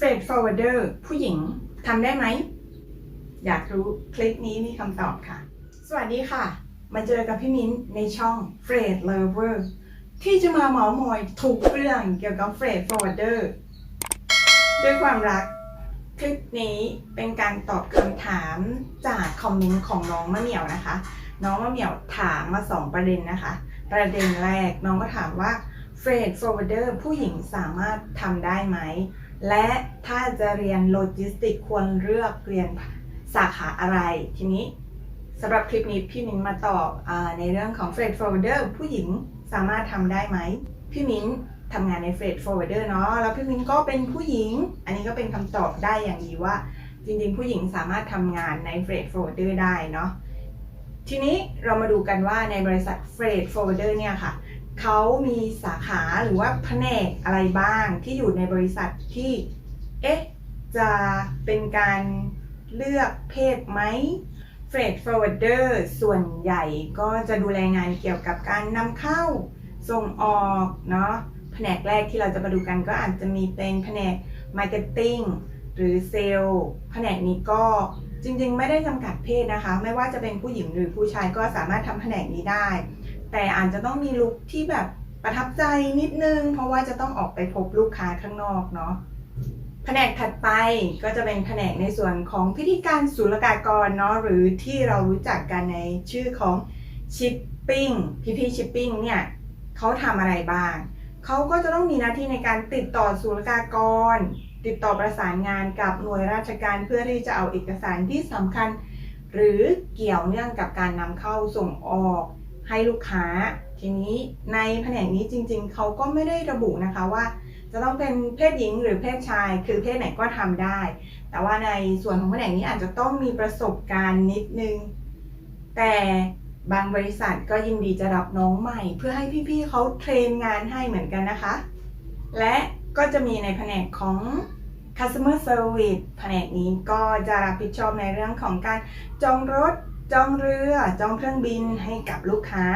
เฟรดฟอร์เวเดอร์ผู้หญิงทำได้ไหม อยากรู้คลิปนี้มีคำตอบค่ะ สวัสดีค่ะ มาเจอกับพี่มิ้นในช่อง f r e d Lover ที่จะมาเมาส์มอยทุกเรื่องเกี่ยวกับเฟรดฟอร์เวิร์ดเดอร์ด้วยความรัก คลิปนี้เป็นการตอบคำถามจากคอมเมนต์ของน้องมะเหมียวนะคะ น้องมะเหมียวถามมาสองประเด็นนะคะ ประเด็นแรกน้องก็ถามว่าเฟรดฟอร์เวิร์ดเดอร์ผู้หญิงสามารถทำได้ไหม และถ้าจะเรียนโลจิสติกควรเลือกเรียนสาขาอะไรทีนี้สำหรับคลิปนี้พี่มิ้นมาตอบอในเรื่องของเฟรดฟอร์เวิร์ดเดอร์ผู้หญิงสามารถทำได้ไหม พี่มิ้นทำงานในเฟรดฟอร์เวิร์ดเดอร์เนาะแล้วพี่มิ้นก็เป็นผู้หญิง อันนี้ก็เป็นคำตอบได้อย่างดีว่า จริงๆ ผู้หญิงสามารถทำงานในเฟรดฟอร์เวิร์ดเดอร์ได้เนาะทีนี้เรามาดูกันว่าในบริษัทเฟรดฟอร์เวิร์ดเดอร์เนี่ยค่ะ เขามีสาขาหรือว่าแผนกอะไรบ้างที่อยู่ในบริษัทที่ เอ๊ะ จะเป็นการเลือกเพศไหมเฟรดฟอร์เวิร์เดอร์ส่วนใหญ่ก็จะดูแลงานเกี่ยวกับการนำเข้า ส่งออกเนาะแผนกแรกที่เราจะมาดูกันก็อาจจะมีเป็นแผนกมาร์เก็ตติ้งหรือเซลล์แผนกนี้ก็จริงๆ ไม่ได้จำกัดเพศนะคะ ไม่ว่าจะเป็นผู้หญิงหรือผู้ชายก็สามารถทำแผนกนี้ได้ แต่อาจจะต้องมีลุคที่แบบประทับใจนิดนึง เพราะว่าจะต้องออกไปพบลูกค้าข้างนอกเนาะแผนกถัดไปก็จะเป็นแผนกในส่วนของพิธีการศุลกากรเนาะหรือที่เรารู้จักกันในชื่อของชิปปิ้งพี่พี่ชิปปิ้งเนี่ยเขาทำอะไรบ้างเขาก็จะต้องมีหน้าที่ในการติดต่อศุลกากร ติดต่อประสานงานกับหน่วยราชการเพื่อที่จะเอาเอกสารที่สำคัญ หรือเกี่ยวเนื่องกับการนำเข้าส่งออก ให้ลูกค้า ทีนี้ในแผนกนี้จริง ๆ เขาก็ไม่ได้ระบุนะคะว่า จะต้องเป็นเพศหญิงหรือเพศชาย คือเพศไหนก็ทำได้ แต่ว่าในส่วนของแผนกนี้อาจจะต้องมีประสบการณ์นิดนึง แต่บางบริษัทก็ยินดีจะรับน้องใหม่ เพื่อให้พี่ๆเขาเทรนงานให้เหมือนกันนะคะ และก็จะมีในแผนกของ customer service แผนกนี้ก็จะรับผิดชอบในเรื่องของการจองรถ จองเรือ จองเครื่องบินให้กับลูกค้า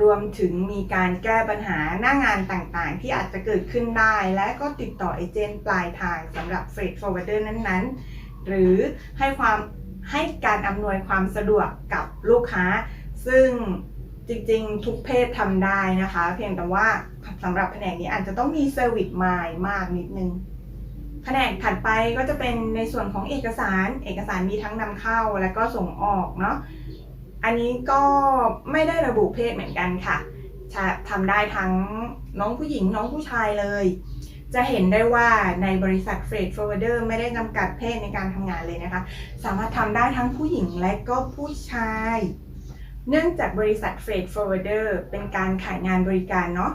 รวมถึงมีการแก้ปัญหาหน้างานต่างๆ ที่อาจจะเกิดขึ้นได้ และก็ติดต่อเอเจนต์ปลายทางสำหรับ freight forwarder นั้นๆ หรือให้ความให้การอำนวยความสะดวกกับลูกค้า ซึ่งจริงๆ ทุกเพศทำได้นะคะ เพียงแต่ว่าสำหรับแผนกนี้อาจจะต้องมีเซอร์วิสมายมากนิดนึง แผนกถัดไปก็จะเป็นในส่วนของเอกสาร เอกสารมีทั้งนำเข้าและก็ส่งออกเนาะ อันนี้ก็ไม่ได้ระบุเพศเหมือนกันค่ะจะทำได้ทั้งน้องผู้หญิงน้องผู้ชายเลย จะเห็นได้ว่าในบริษัท Freight Forwarder ไม่ได้จำกัดเพศในการทำงานเลยนะคะ สามารถทำได้ทั้งผู้หญิงและก็ผู้ชาย เนื่องจากบริษัท Freight Forwarder เป็นการขายงานบริการเนาะ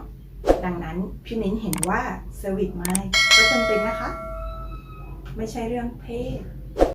ดังนั้นพี่มิ้นเห็นว่าเซอร์วิสไม่ก็จำเป็นนะคะ ไม่ใช่เรื่องเพศ